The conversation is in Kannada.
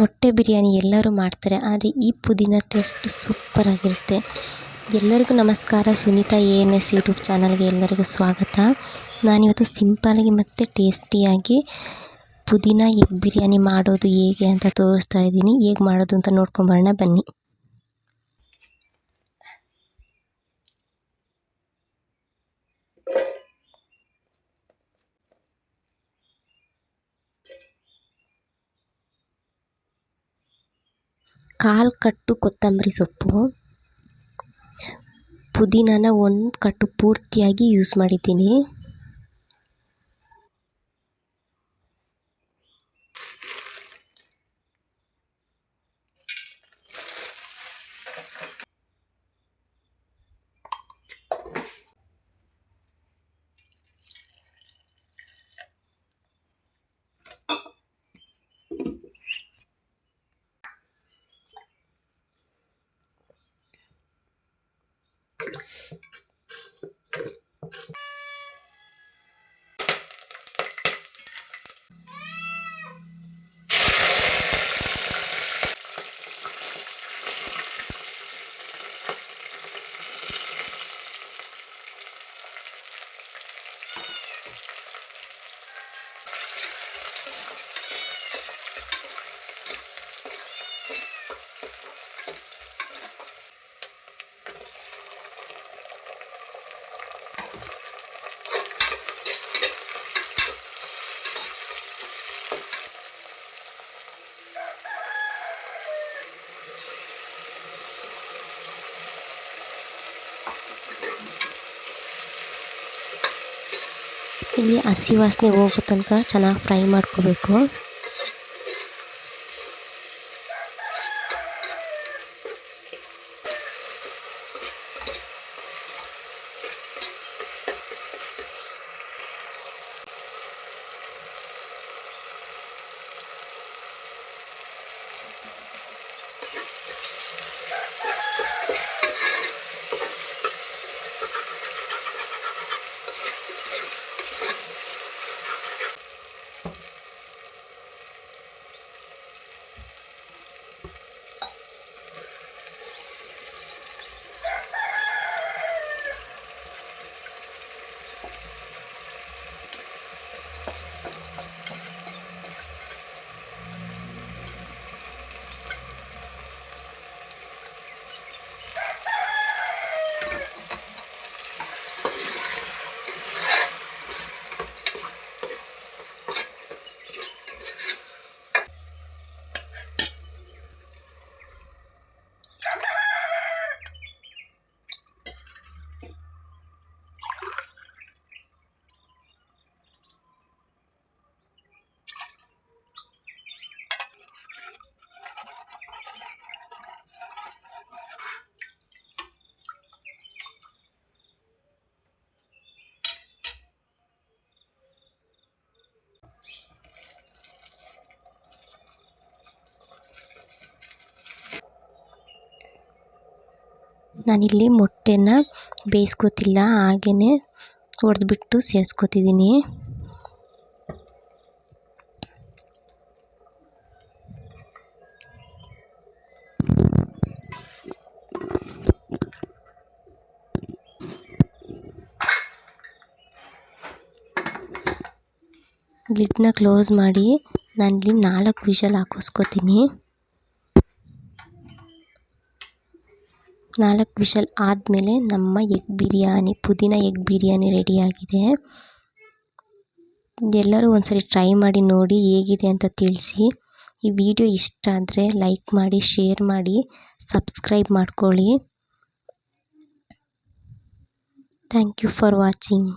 ಮೊಟ್ಟೆ ಬಿರಿಯಾನಿ ಎಲ್ಲರೂ ಮಾಡ್ತಾರೆ, ಆದರೆ ಈ ಪುದೀನ ಟೇಸ್ಟ್ ಸೂಪರಾಗಿರುತ್ತೆ ಎಲ್ಲರಿಗೂ ನಮಸ್ಕಾರ, Sunita A N S YouTube ಚಾನಲ್ಗೆ ಎಲ್ಲರಿಗೂ ಸ್ವಾಗತ. ನಾನಿವತ್ತು ಸಿಂಪಲಾಗಿ ಮತ್ತು ಟೇಸ್ಟಿಯಾಗಿ ಪುದೀನ ಎಗ್ ಬಿರಿಯಾನಿ ಮಾಡೋದು ಹೇಗೆ ಅಂತ ತೋರಿಸ್ತಾ ಇದ್ದೀನಿ. ಹೇಗೆ ಮಾಡೋದು ಅಂತ ನೋಡ್ಕೊಂಬರೋಣ ಬನ್ನಿ. ಕಾಲು ಕಟ್ಟು ಕೊತ್ತಂಬರಿ ಸೊಪ್ಪು. ಪುದೀನಾನ ಒಂದು ಕಟ್ಟು ಪೂರ್ತಿಯಾಗಿ ಯೂಸ್ ಮಾಡಿದ್ದೀನಿ. ಇಲ್ಲಿ ಹಸಿ ವಾಸನೆ ಹೋಗೋ ತನಕ ಚೆನ್ನಾಗಿ ಫ್ರೈ ಮಾಡ್ಕೋಬೇಕು. ನಾನಿಲ್ಲಿ ಮೊಟ್ಟೆನ ಬೇಯಿಸ್ಕೋತಿಲ್ಲ ಹಾಗೆಯೇ ಒಡೆದ್ಬಿಟ್ಟು ಸೇರಿಸ್ಕೋತಿದ್ದೀನಿ. ಲಿಡ್ನ ಕ್ಲೋಸ್ ಮಾಡಿ ನಾನಿಲ್ಲಿ ನಾಲ್ಕು ವಿಷಲ್ ಹಾಕಿಸ್ಕೊತೀನಿ ನಾಲ್ಕು ವಿಷಲ್ ಆದಮೇಲೆ ನಮ್ಮ ಎಗ್ ಬಿರಿಯಾನಿ, ಪುದೀನ ಎಗ್ ಬಿರಿಯಾನಿ ರೆಡಿಯಾಗಿದೆ. ಎಲ್ಲರೂ ಒಂದ್ಸರಿ ಟ್ರೈ ಮಾಡಿ ನೋಡಿ ಹೇಗಿದೆ ಅಂತ ತಿಳಿಸಿ. ಈ ವಿಡಿಯೋ ಇಷ್ಟ ಆದರೆ ಲೈಕ್ ಮಾಡಿ, ಶೇರ್ ಮಾಡಿ, ಸಬ್ಸ್ಕ್ರೈಬ್ ಮಾಡ್ಕೊಳ್ಳಿ. Thank you for watching.